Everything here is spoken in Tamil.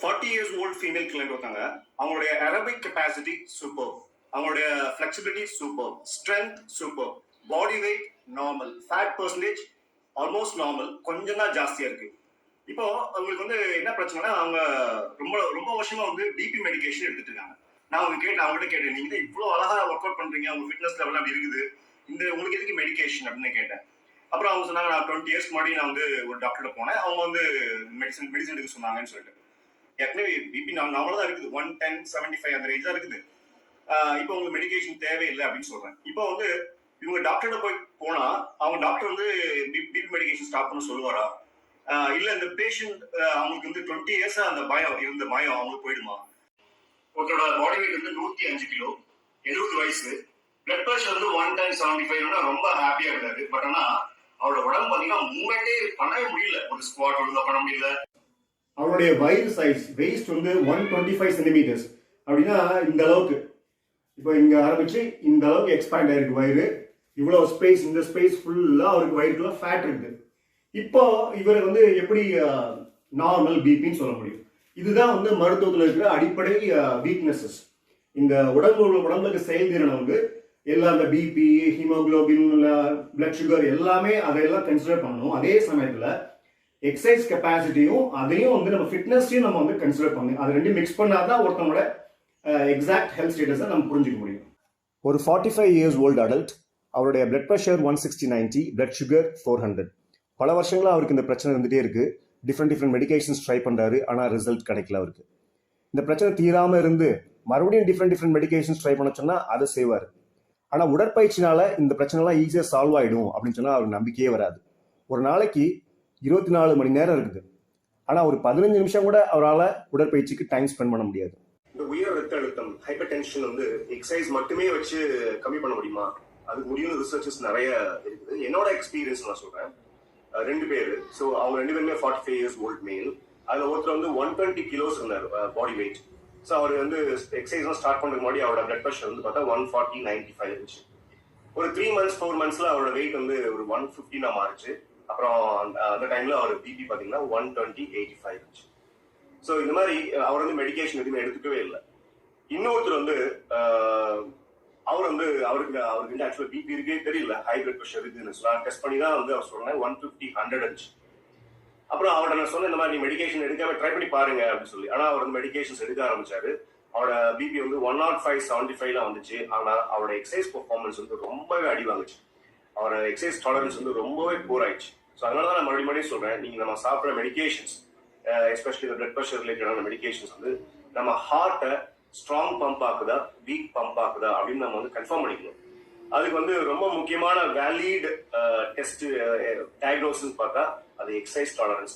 Forty years old female client இருக்காங்க. அவங்களுடைய அரபிக் கெப்பாசிட்டி சூப்பர் அவங்களுடைய flexibility super strength super body weight normal fat percentage almost normal கொஞ்சம் தான் ஜாஸ்தியாக இருக்கு. இப்போ அவங்களுக்கு வந்து என்ன பிரச்சனைனா அவங்க ரொம்ப ரொம்ப வருஷமா வந்து பிபி மெடிகேஷன் எடுத்துட்டு இருக்காங்க. நான் அவங்க கேட்டேன் அவங்ககிட்ட கேட்டேன் நீங்க இவ்வளோ அழகா ஒர்க் அவுட் பண்றீங்க உங்க ஃபிட்னஸ் லெவல் அப்படி இருக்குது. இந்த உங்களுக்கு எதுக்கு மெடிகேஷன் அப்படின்னு கேட்டேன். அப்புறம் அவங்க சொன்னாங்க நான் டுவெண்ட்டி இயர்ஸ் முன்னாடி நான் வந்து ஒரு டாக்டர்கிட்ட போனேன். அவங்க வந்து மெடிசன் மெடிசன் எடுக்க சொன்னாங்கன்னு சொல்லிட்டு. ஏற்கனவே பிபி நார்மலாக தான் இருக்குது. ஒன் டென் செவன்டி ஃபைவ் அந்த ரேஞ்ச் தான் இருக்குது. ஆஹ் இப்போ உங்களுக்கு மெடிகேஷன் தேவையில்லை அப்படின்னு சொல்றேன். இப்போ வந்து இவங்க டாக்டர்கிட்ட போய் போனா அவங்க டாக்டர் வந்து பிபி மெடிகேஷன் ஸ்டாப் பண்ண சொல்லுவாரா? ஆஹ் இல்ல இந்த பேஷண்ட் அவங்களுக்கு வந்து டுவெண்ட்டி இயர்ஸா அந்த பயம் இருந்த பயம் அவங்களுக்கு போயிடுமா? ஒருத்தரோட பாடி வெயிட் வந்து நூத்தி அஞ்சு கிலோ எழுபது வயசு. பிளட் ப்ரெஷர் வந்து ஒன் டைம் செவன்டி ஃபைவ்னா ரொம்ப ஹாப்பியா இருக்காரு. பட் ஆனா அவரோட உடம்பு பாத்தீங்கன்னா மூவ்மெண்டே பண்ணவே முடியல. ஒரு ஸ்குவாட் ஒழுங்கா பண்ண முடியல. அவருடைய வயிறு சைஸ் வெயிஸ்ட் வந்து ஒன் டுவெண்ட்டி ஃபைவ் சென்டிமீட்டர்ஸ் அப்படின்னா இந்த அளவுக்கு. இப்போ இங்கே ஆரம்பிச்சு இந்த அளவுக்கு எக்ஸ்பேண்ட் ஆயிருக்கு வயிறு இவ்வளோ ஸ்பேஸ் இந்த ஸ்பேஸ் ஃபுல்லாக அவருக்கு வயிறுக்குள்ள ஃபேட் இருக்கு. இப்போ இவர் வந்து எப்படி நார்மல் பிபின்னு சொல்ல முடியும். இதுதான் வந்து மருத்துவத்தில் இருக்கிற அடிப்படை வீக்னஸஸ் இந்த உடம்பு உடம்புல செயல்திறனை வந்து எல்லா இந்த பிபி ஹீமோகுளோபின் பிளட் சுகர் எல்லாமே அதையெல்லாம் கன்சிடர் பண்ணணும். அதே சமயத்தில் எக்ஸசைஸ் கெப்பாசிட்டியும் அதையும் வந்து நம்ம ஃபிட்னஸையும் நம்ம வந்து கன்சிடர் பண்ணணும் அது ரெண்டும் மிக்ஸ் பண்ணாதான் ஒருத்தவங்களோட எக்ஸாக்ட் ஹெல்த் ஸ்டேட்டஸை நம்ம புரிஞ்சுக்க முடியும். ஒரு forty five years old adult அவருடைய blood pressure one sixty ninety blood sugar four hundred பல வருஷங்களாக அவருக்கு இந்த பிரச்சனை இருந்துகிட்டே இருக்குது டிஃப்ரெண்ட் டிஃப்ரெண்ட் மெடிகேஷன்ஸ் ட்ரை பண்ணுறாரு ஆனால் ரிசல்ட் கிடைக்கல அவருக்கு. இந்த பிரச்சனை தீராமல் இருந்து மறுபடியும் டிஃப்ரெண்ட் டிஃப்ரெண்ட் மெடிகேஷன்ஸ் ட்ரை பண்ண சொன்னால் அதை செய்வார். ஆனால் உடற்பயிற்சினால இந்த பிரச்சனைலாம் ஈஸியாக சால்வ் ஆகிடும் அப்படின்னு சொன்னால் அவருக்கு நம்பிக்கையே வராது. ஒரு நாளைக்கு இருபத்தி நாலு மணி நேரம் இருக்குது. ஆனால் ஒரு பதினஞ்சு நிமிஷம் கூட அவரால் உடற்பயிற்சிக்கு டைம் ஸ்பெண்ட் பண்ண முடியாது. இந்த உயர் ரத்த அழுத்தம் ஹைப்பர் டென்ஷன் வந்து எக்ஸசைஸ் மட்டுமே வச்சு கம்மி பண்ண முடியுமா? அது முடியும் ரிசர்ச்சஸ் நிறைய இருக்குது. என்னோட எக்ஸ்பீரியன்ஸ் நான் சொல்றேன். ரெண்டு பேர். ஸோ அவங்க ரெண்டு பேருமே ஃபார்ட்டி ஃபைவ் இயர்ஸ் ஓல்ட் மேல் அதில் ஒருத்தர் வந்து ஒன் டுவெண்ட்டி கிலோஸ் இருந்தார் பாடி வெயிட் ஸோ அவர் வந்து எக்ஸசைஸ்லாம் ஸ்டார்ட் பண்ணுறதுக்கு முன்னாடி அவரோட பிளட் ப்ரெஷர் வந்து பார்த்தா ஒன் ஃபார்ட்டி நைன்டி ஃபைவ் இருந்துச்சு. ஒரு த்ரீ மந்த்ஸ் ஃபோர் மந்த்ஸில் அவரோட வெயிட் வந்து ஒரு ஒன் ஃபிஃப்டினா மாறிச்சு. அப்புறம் அந்த- டைம்ல அவர் பிபி பாத்தீங்கன்னா ஒன் டுவெண்ட்டி எயிட்டி ஃபைவ் இருந்துச்சு. ஸோ இந்த மாதிரி அவர் வந்து மெடிகேஷன் எதுவுமே எடுத்துக்கவே இல்லை. இன்னொருத்தர் வந்து அவர் வந்து அவருக்கு அவருக்கு வந்து ஆக்சுவலாக பிபி இருக்கே தெரியல. ஹை பிளட் ப்ரெஷர் இருக்குன்னு சொல்லி டெஸ்ட் பண்ணி தான் வந்து அவர் சொன்னேன். ஒன் ஃபிஃப்டி ஹண்ட்ரட் இருந்துச்சு. அப்புறம் அவர்கிட்ட நான் சொன்ன இந்த மாதிரி நீ மெடிகேஷன் எடுக்காம ட்ரை பண்ணி பாருங்க அப்படின்னு சொல்லி. ஆனா அவர் வந்து மெடிக்கேஷன்ஸ் எடுக்க ஆரம்பிச்சாரு. அவரோட பிபி வந்து ஒன் நாட் ஃபைவ் செவன்டி ஃபைவ்ல வந்துச்சு. ஆனா அவரோட எக்ஸசைஸ் பெர்ஃபார்மன்ஸ் வந்து ரொம்பவே அடி வாங்குச்சு. அவரோட எக்ஸசைஸ் டாலரன்ஸ் வந்து ரொம்பவே போர் ஆயிடுச்சு. ஸோ அதனால தான் நான் மறுபடியும் மறுபடியும் சொல்றேன் நீங்க நம்ம சாப்பிட்ற மெடிகேஷன்ஸ் எஸ்பெஷலி இந்த பிளட் ப்ரெஷர் ரிலேட்டடான மெடிக்கேஷன்ஸ் வந்து நம்ம ஹார்ட்டை ஸ்ட்ராங் பம்ப் ஆக்குதா வீக் பம்ப் ஆக்குதா அப்படின்னு நம்ம வந்து கன்ஃபார்ம் பண்ணிக்கணும். அதுக்கு வந்து ரொம்ப முக்கியமான வேலிட் டெஸ்ட் டயக்னோசிஸ் பார்த்தா அது எக்ஸசைஸ் டாலரன்ஸ்